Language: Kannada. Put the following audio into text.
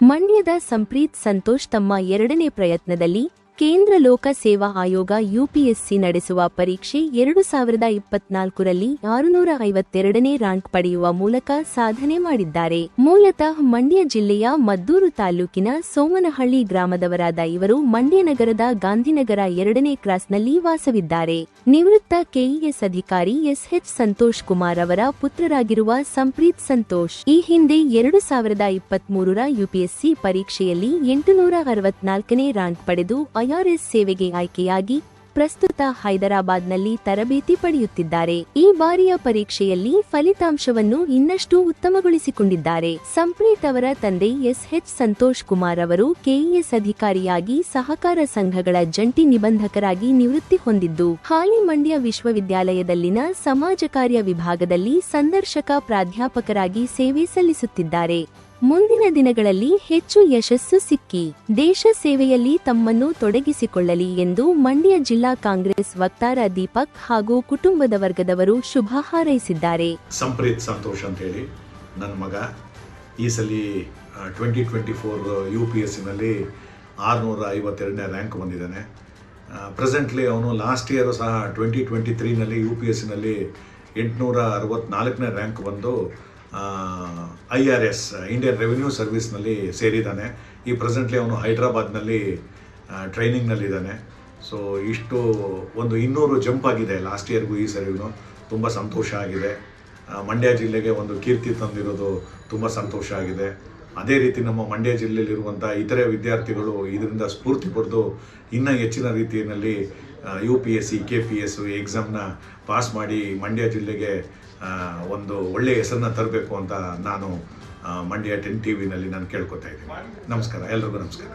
ಮಂಡ್ಯದ ಸಂಪ್ರೀತ್ ಸಂತೋಷ್ ತಮ್ಮ ಎರಡನೇ ಪ್ರಯತ್ನದಲ್ಲಿ ಕೇಂದ್ರ ಲೋಕ ಸೇವಾ ಆಯೋಗ ಯುಪಿಎಸ್ಸಿ ನಡೆಸುವ ಪರೀಕ್ಷೆ ಎರಡು ಸಾವಿರದ ಇಪ್ಪತ್ನಾಲ್ಕರಲ್ಲಿ ಆರುನೂರ ಐವತ್ತೆರಡನೇ ರ್ಯಾಂಕ್ ಪಡೆಯುವ ಮೂಲಕ ಸಾಧನೆ ಮಾಡಿದ್ದಾರೆ. ಮೂಲತಃ ಮಂಡ್ಯ ಜಿಲ್ಲೆಯ ಮದ್ದೂರು ತಾಲೂಕಿನ ಸೋಮನಹಳ್ಳಿ ಗ್ರಾಮದವರಾದ ಇವರು ಮಂಡ್ಯ ನಗರದ ಗಾಂಧಿನಗರ ಎರಡನೇ ಕ್ರಾಸ್ನಲ್ಲಿ ವಾಸವಿದ್ದಾರೆ. ನಿವೃತ್ತ ಕೆಇಎಸ್ ಅಧಿಕಾರಿ ಎಸ್ಎಚ್ ಸಂತೋಷ್ ಕುಮಾರ್ ಅವರ ಪುತ್ರರಾಗಿರುವ ಸಂಪ್ರೀತ್ ಸಂತೋಷ್ ಈ ಹಿಂದೆ ಎರಡು ಸಾವಿರದ ಇಪ್ಪತ್ಮೂರರ ಯುಪಿಎಸ್ಸಿ ಪರೀಕ್ಷೆಯಲ್ಲಿ ಎಂಟುನೂರ ಅರವತ್ನಾಲ್ಕನೇ ರ್ಯಾಂಕ್ ಪಡೆದು ಐಆರ್ಎಸ್ ಸೇವೆಗೆ ಆಯ್ಕೆಯಾಗಿ ಪ್ರಸ್ತುತ ಹೈದರಾಬಾದ್ನಲ್ಲಿ ತರಬೇತಿ ಪಡೆಯುತ್ತಿದ್ದಾರೆ. ಈ ಬಾರಿಯ ಪರೀಕ್ಷೆಯಲ್ಲಿ ಫಲಿತಾಂಶವನ್ನು ಇನ್ನಷ್ಟು ಉತ್ತಮಗೊಳಿಸಿಕೊಂಡಿದ್ದಾರೆ. ಸಂಪ್ರೀತ್ ಅವರ ತಂದೆ ಎಸ್ಎಚ್ ಸಂತೋಷ್ ಕುಮಾರ್ ಅವರು ಕೆಇಎಸ್ ಅಧಿಕಾರಿಯಾಗಿ ಸಹಕಾರ ಸಂಘಗಳ ಜಂಟಿ ನಿಬಂಧಕರಾಗಿ ನಿವೃತ್ತಿ ಹೊಂದಿದ್ದು ಹಾಲಿ ಮಂಡ್ಯ ವಿಶ್ವವಿದ್ಯಾಲಯದಲ್ಲಿನ ಸಮಾಜ ಕಾರ್ಯ ವಿಭಾಗದಲ್ಲಿ ಸಂದರ್ಶಕ ಪ್ರಾಧ್ಯಾಪಕರಾಗಿ ಸೇವೆ ಸಲ್ಲಿಸುತ್ತಿದ್ದಾರೆ. ಮುಂದಿನ ದಿನಗಳಲ್ಲಿ ಹೆಚ್ಚು ಯಶಸ್ಸು ಸಿಕ್ಕಿ ದೇಶ ಸೇವೆಯಲ್ಲಿ ತಮ್ಮನ್ನು ತೊಡಗಿಸಿಕೊಳ್ಳಲಿ ಎಂದು ಮಂಡ್ಯ ಜಿಲ್ಲಾ ಕಾಂಗ್ರೆಸ್ ವಕ್ತಾರ ದೀಪಕ್ ಹಾಗೂ ಕುಟುಂಬದ ವರ್ಗದವರು ಶುಭ ಹಾರೈಸಿದ್ದಾರೆ. ಸಂಪ್ರೀತ್ ಸಂತೋಷ್ ಅಂತ ಹೇಳಿ ನನ್ನ ಮಗ. ಈ ಸಲ twenty twenty four U P S ಆರುನೂರ ಐವತ್ತೆರಡನೇ ರ್ಯಾಂಕ್ ಬಂದಿದ್ದಾನೆ. ಪ್ರೆಸೆಂಟ್ಲಿ ಅವನು ಲಾಸ್ಟ್ ಇಯರು ಸಹ ಟ್ವೆಂಟಿ ಟ್ವೆಂಟಿ ತ್ರೀನಲ್ಲಿ ಯು ಪಿ ಎಸ್ ಎಂಟುನೂರ ಅರವತ್ತ್ನಾಲ್ಕನೇ ರ್ಯಾಂಕ್ ಬಂದು I R S Indian revenue ಸರ್ವಿಸ್ನಲ್ಲಿ ಸೇರಿದ್ದಾನೆ. ಈ ಪ್ರೆಸೆಂಟ್ಲಿ ಅವನು ಹೈದ್ರಾಬಾದ್ನಲ್ಲಿ ಟ್ರೈನಿಂಗ್ನಲ್ಲಿದ್ದಾನೆ ಸೊ ಇಷ್ಟು ಒಂದು ಇನ್ನೂರು ಜಂಪ್ ಆಗಿದೆ ಲಾಸ್ಟ್ ಇಯರ್ಗೂ ಈ ಸರಿಗೂ ತುಂಬ ಸಂತೋಷ ಆಗಿದೆ. ಮಂಡ್ಯ ಜಿಲ್ಲೆಗೆ ಒಂದು ಕೀರ್ತಿ ತಂದಿರೋದು ತುಂಬ ಸಂತೋಷ ಆಗಿದೆ. ಅದೇ ರೀತಿ ನಮ್ಮ ಮಂಡ್ಯ ಜಿಲ್ಲೆಯಲ್ಲಿರುವಂಥ ಇತರೆ ವಿದ್ಯಾರ್ಥಿಗಳು ಇದರಿಂದ ಸ್ಫೂರ್ತಿ ಪಡೆದು ಇನ್ನೂ ಹೆಚ್ಚಿನ ರೀತಿಯಲ್ಲಿ U P S C K P S ಎಕ್ಸಾಮ್ನ pass ಮಾಡಿ ಮಂಡ್ಯ ಜಿಲ್ಲೆಗೆ ಒಂದು ಒಳ್ಳೆಯ ಹೆಸರನ್ನ ತರಬೇಕು ಅಂತ ನಾನು ಮಂಡ್ಯ ಟೆನ್ ಟಿ ವಿನಲ್ಲಿ ನಾನು ಕೇಳ್ಕೊತಾ ಇದ್ದೀನಿ. ನಮಸ್ಕಾರ, ಎಲ್ರಿಗೂ ನಮಸ್ಕಾರ.